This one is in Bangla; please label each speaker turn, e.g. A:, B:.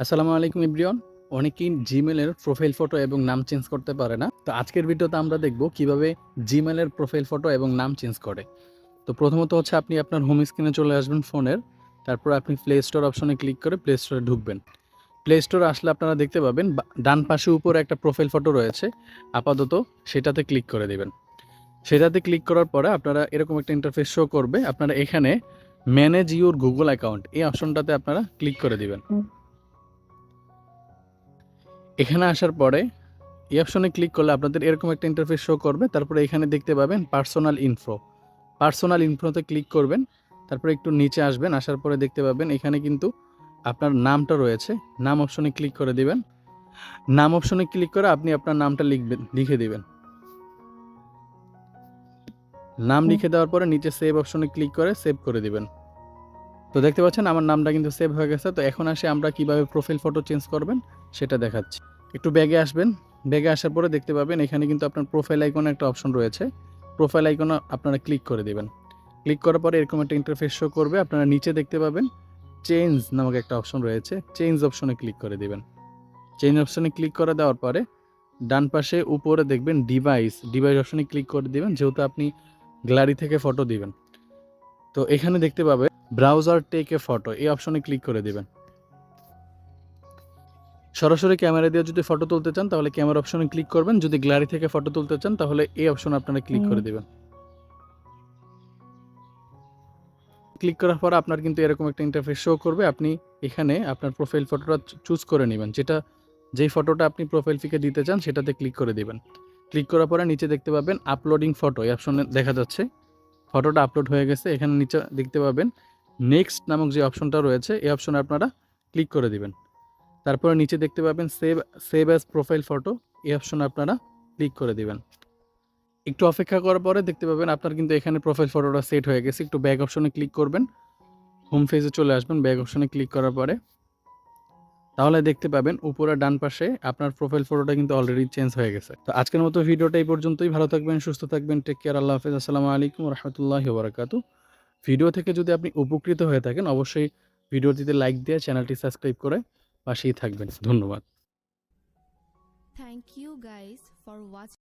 A: আসসালামু আলাইকুম ইব্রিয়ন অনেকেই জিমেলের প্রোফাইল ফটো এবং নাম চেঞ্জ করতে পারে না। তো আজকের ভিডিওতে আমরা দেখব কীভাবে জিমেলের প্রোফাইল ফটো এবং নাম চেঞ্জ করে। তো প্রথমত হচ্ছে আপনি আপনার হোম স্ক্রিনে চলে আসবেন ফোনের তারপর আপনি প্লে স্টোর অপশনে ক্লিক করে প্লে স্টোরে ঢুকবেন। প্লে স্টোরে আসলে আপনারা দেখতে পাবেন ডান পাশে উপরে একটা প্রোফাইল ফটো রয়েছে। আপাতত সেটাতে ক্লিক করে দিবেন। সেটাতে ক্লিক করার পরে আপনারা এরকম একটা ইন্টারফেস শো করবে। আপনারা এখানে ম্যানেজ ইউর গুগল অ্যাকাউন্ট এই অপশনটাতে আপনারা ক্লিক করে দিবেন। এখানে আসার পরে এই অপশনে ক্লিক করলে আপনাদের এরকম একটা ইন্টারফেস শো করবে। তারপরে এখানে দেখতে পাবেন পার্সোনাল ইনফো পার্সোনাল ইনফোতে ক্লিক করবেন, তারপরে একটু নিচে আসবেন, আসার পরে দেখতে পাবেন এখানে কিন্তু আপনার নামটা রয়েছে। নাম অপশনে ক্লিক করে দিবেন। নাম অপশনে ক্লিক করে আপনি আপনার নামটা লিখবেন, লিখে দিবেন। নাম লিখে দেওয়ার পরে নিচে সেভ অপশনে ক্লিক করে সেভ করে দিবেন। তো দেখতে পাচ্ছেন, আমার নামটা কিন্তু সেভ হয়ে গেছে। তো এখন আসে আমরা কীভাবে প্রোফাইল ফটো চেঞ্জ করবেন, সেটা দেখাচ্ছি। একটু ব্যাগে আসবেন। ব্যাগে আসার পরে দেখতে পাবেন, এখানে কিন্তু আপনার প্রোফাইল আইকনে একটা অপশন রয়েছে। প্রোফাইল আইকনে আপনারা ক্লিক করে দেবেন। ক্লিক করার পরে এরকম একটা ইন্টারফেস শো করবে। আপনারা নিচে দেখতে পাবেন চেঞ্জ নামক একটা অপশন রয়েছে। চেঞ্জ অপশনে ক্লিক করে দেবেন। চেঞ্জ অপশনে ক্লিক করে দেওয়ার পরে ডান পাশে উপরে দেখবেন ডিভাইস ডিভাইস অপশনে ক্লিক করে দেবেন, যেহেতু আপনি গ্যালারি থেকে ফটো দিবেন। তো এখানে দেখতে পাবে ব্রাউজার টেক এ ফটো এই অপশনে ক্লিক করে দেবেন। সরাসরি ক্যামেরা দিয়ে যদি ফটো তুলতে চান তাহলে ক্যামেরা অপশনে ক্লিক করবেন। যদি গ্যালারি থেকে ফটো তুলতে চান তাহলে এই অপশনে আপনারা ক্লিক করে দেবেন। ক্লিক করার পর আপনার কিন্তু এরকম একটা ইন্টারফেস শো করবে। আপনি এখানে আপনার প্রোফাইল ফটোটা চুজ করে নেবেন। যেটা যেই ফটোটা আপনি প্রোফাইল পিকে দিতে চান সেটাতে ক্লিক করে দেবেন। ক্লিক করার পরে নিচে দেখতে পাবেন আপলোডিং ফটো এই অপশনে দেখা যাচ্ছে। ফটোটা আপলোড হয়ে গেছে। এখানে নিচে দেখতে পাবেন নেক্সট নামক যে অপশনটা রয়েছে, এই অপশনে আপনারা ক্লিক করে দিবেন। তারপরে নিচে দেখতে পাবেন save save as profile photo, এই অপশনে আপনারা ক্লিক করে দিবেন। একটু অপেক্ষা করার পরে দেখতে পাবেন আপনার কিন্তু এখানে প্রোফাইল ফটোটা সেট হয়ে গেছে। একটু ব্যাক অপশনে ক্লিক করবেন। হোম পেজে চলে আসবেন, ব্যাক অপশনে ক্লিক করার পরে। তাহলে দেখতে পাবেন উপরে ডান পাশে আপনার প্রোফাইল ফটোটা কিন্তু অলরেডি চেঞ্জ হয়ে গেছে। তো আজকের মতো ভিডিওটা এই পর্যন্তই। ভালো থাকবেন, সুস্থ থাকবেন। টেক কেয়ার আল্লাহ হাফেজ। আসসালামু আলাইকুম রহমতুল্লাহ বারাকাতু ভিডিও থেকে যদি আপনি উপকৃত হয়ে থাকেন, অবশ্যই ভিডিওটিতে লাইক দিয়ে চ্যানেলটি সাবস্ক্রাইব করে পাশেই থাকবেন ধন্যবাদ
B: thank you guys for watching.